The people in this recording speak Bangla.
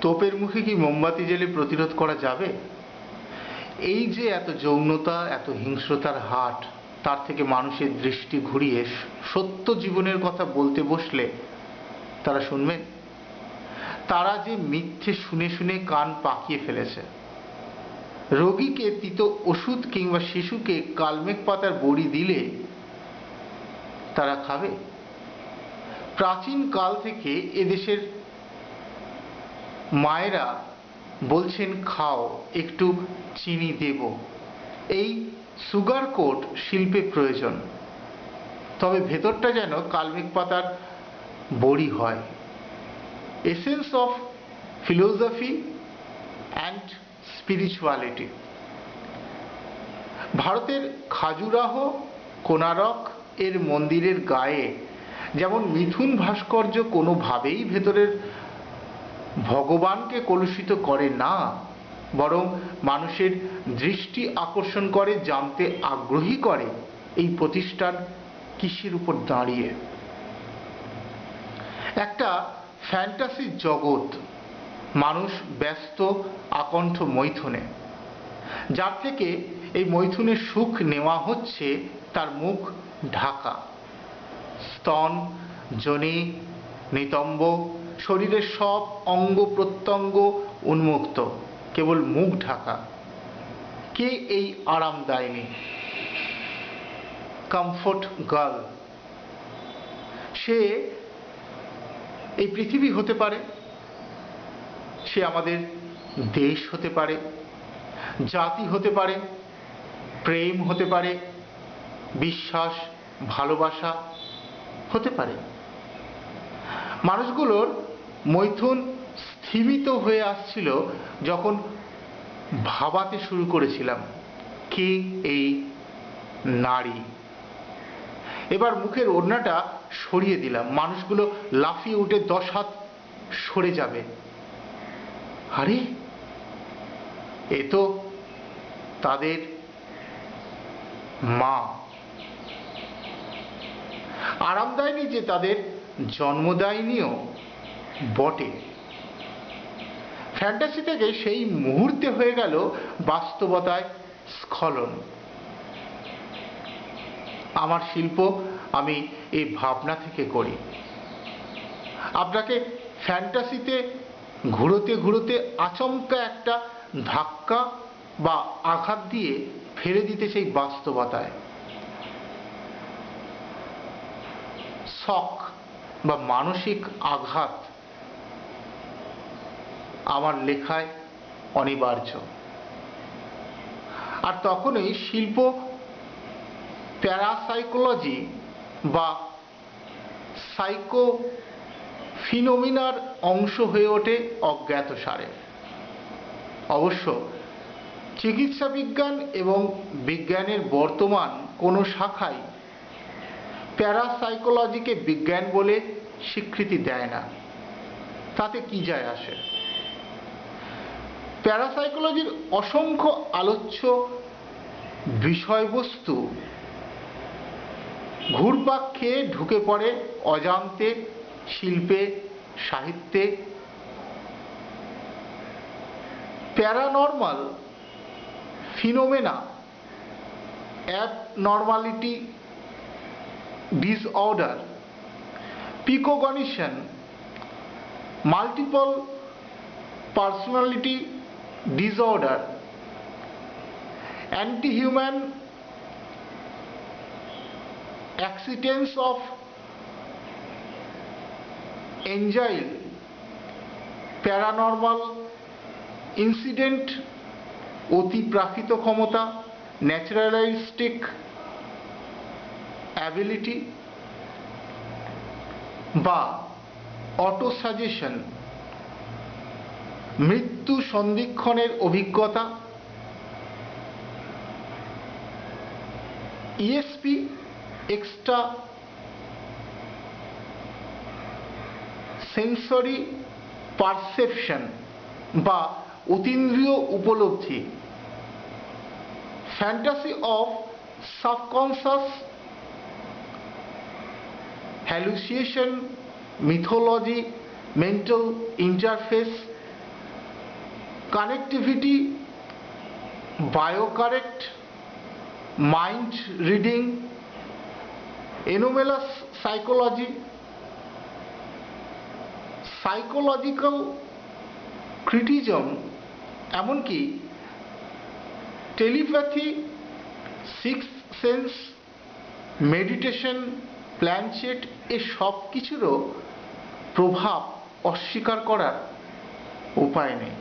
তোপের মুখে কি মোমবাতি জেলে প্রতিরোধ করা যাবে? এই যে এত যৌনতা, এত হিংস্রতার হাট, তার থেকে মানুষের দৃষ্টি ঘুরিয়ে সত্য জীবনের কথা বলতে বসলে তারা শুনবেন? তারা যে মিথ্যে শুনে শুনে কান পাকিয়ে ফেলেছে। রোগীকে তিত ওষুধ কিংবা শিশুকে কালমেঘ পাতার বড়ি দিলে তারা খাবে? প্রাচীন কাল থেকে এদেশের মায়েরা বলছেন, খাও, একটু চিনি দেব। এই সুগার কোট শিল্পে প্রয়োজন। তবে ভেতরটা যেন কালমেঘ পাতার বড়ি হয়। Essence of philosophy and spirituality ভারতের খাজুরাহ কোনারক এর মন্দিরের গায়ে যেমন মিথুন ভাস্কর্য কোনোভাবেই ভেতরের ভগবানকে কলুষিত করে না, বরং মানুষের দৃষ্টি আকর্ষণ করে, জানতে আগ্রহী করে এই প্রতিষ্ঠান কিসের উপর দাঁড়িয়ে। একটা ফ্যান্টাসি জগৎ, মানুষ ব্যস্ত, আকণ্ঠ মৈথুনে। যার থেকে এই মৈথুনের সুখ নেওয়া হচ্ছে, তার মুখ ঢাকা। স্তন, জনি, নিতম্ব শরীরের সব অঙ্গ প্রত্যঙ্গ উন্মুক্ত, কেবল মুখ ঢাকা। কে এই আরাম দেয়নি কমফোর্ট গার্ল। সে এই পৃথিবী হতে পারে, সে আমাদের দেশ হতে পারে, জাতি হতে পারে, প্রেম হতে পারে, বিশ্বাস, ভালোবাসা হতে পারে। মানুষগুলোর মৈথুন স্থিমিত হয়ে আসছিল যখন ভাবাতে শুরু করেছিলাম, কে এই নারী? এবার মুখের ওড়নাটা সরিয়ে দিলাম, মানুষগুলো লাফিয়ে উঠে দশ হাত সরে যাবে। আরে, এ তো তাদের মা। আরামদায়নি যে তাদের জন্মদায়নিও বটে। ফ্যান্টাসি থেকে সেই মুহূর্তে হয়ে গেল বাস্তবতায় স্খলন। আমার শিল্প আমি এই ভাবনা থেকে করি। আপনাকে ফ্যান্টাসিতে ঘুরোতে ঘুরোতে আচমকা একটা ধাক্কা বা আঘাত দিয়ে ফেলে দিতে সেই বাস্তবতায়। শখ বা মানসিক আঘাত আমার লেখায় অনিবার্য। আর তখনই শিল্প প্যারাসাইকোলজি বা সাইকো ফিনোমিনার অংশ হয়ে ওঠে অজ্ঞাত সারে। অবশ্য চিকিৎসা বিজ্ঞান এবং বিজ্ঞানের বর্তমান কোনো শাখায় প্যারাসাইকোলজিকে বিজ্ঞান বলে স্বীকৃতি দেয় না। তাতে কি যায় আসে? প্যারাসাইকোলজির অসংখ্য আলোচ্য বিষয়বস্তু ঘুরপাক খেয়ে ঢুকে পড়ে অজান্তে শিল্পে সাহিত্যে। Paranormal phenomena abnormality disorder, precognition, multiple personality disorder, anti-human accidents of angel, paranormal incident, অতিপ্রাকৃত ক্ষমতা ন্যাচারালিস্টিক অ্যাবিলিটি বা অটো সাজেশন মৃত্যু সন্ধিক্ষণের অভিজ্ঞতা। ইএসপি এক্সট্রা সেন্সরি পারসেপশন বা অতীন্দ্রিয় উপলব্ধি। Fantasy of subconscious hallucination, mythology mental interface, connectivity বায়োকারেক্ট mind reading anomalous psychology psychological criticism এমনকি telepathy six sense meditation planchette এ সব কিছুরও প্রভাব অস্বীকার করার উপায় নেই।